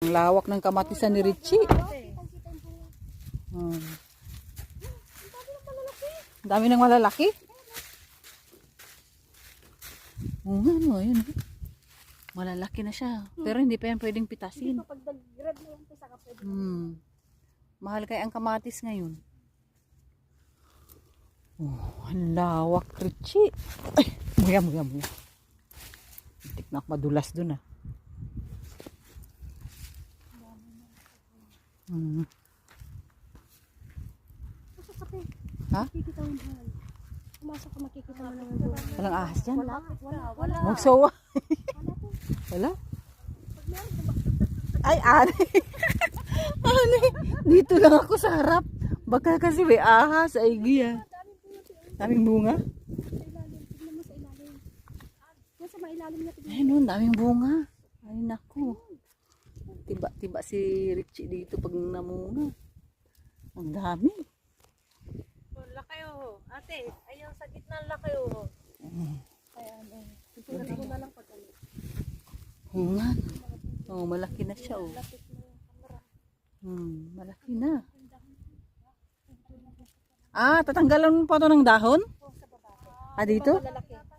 Ang lawak ng kamatisan ni Richie. Hmm. Ang dami ng malalaki. Oo nga, no, yun. oh. Malalaki na siya. Pero hindi pa yan pwedeng pitasin. Pag nag-grad na yan, saka pwede. Hmm. Mahal kaya ang kamatis ngayon. Oh, ang lawak, Richie. Ay, muya, muya, muya. Tik na madulas dun ah. Hmm. Ha? Pumasok ka, makikita mo doon. Walang ahas dyan. Wala, wala, wala. Magsawa. Wala? Ay, ani. ani. Dito lang ako sa harap. Baka kasi may ahas. Ay, giya. Daming bunga. Ilalim. Tignan mo sa ilalim. Yan sa mailalim niya. tignan Ay, no, daming bunga. Ay, naku. Tiba-tiba si Richie dito pag namunga. Ang dami. Laki oh. Ate, ayun sa gitna laki oh. Kaya ano. Tingnan mo na lang pag ano. Oo nga. Oh, malaki na siya, oh. Hmm, malaki na. Ah, tatanggalan mo pa to ng dahon? Oh. Ah, dito?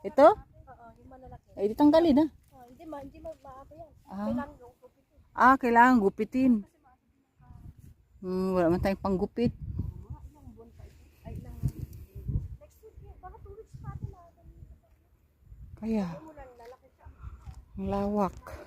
Ito? Oo, yung malalaki. Ay, di tanggalin, ah. Oh, hindi ma, hindi ma, maapa yan. Ah. Kailangan. Ah, kailangan gupitin. Hmm, wala man tayong panggupit. Kaya, ang lawak.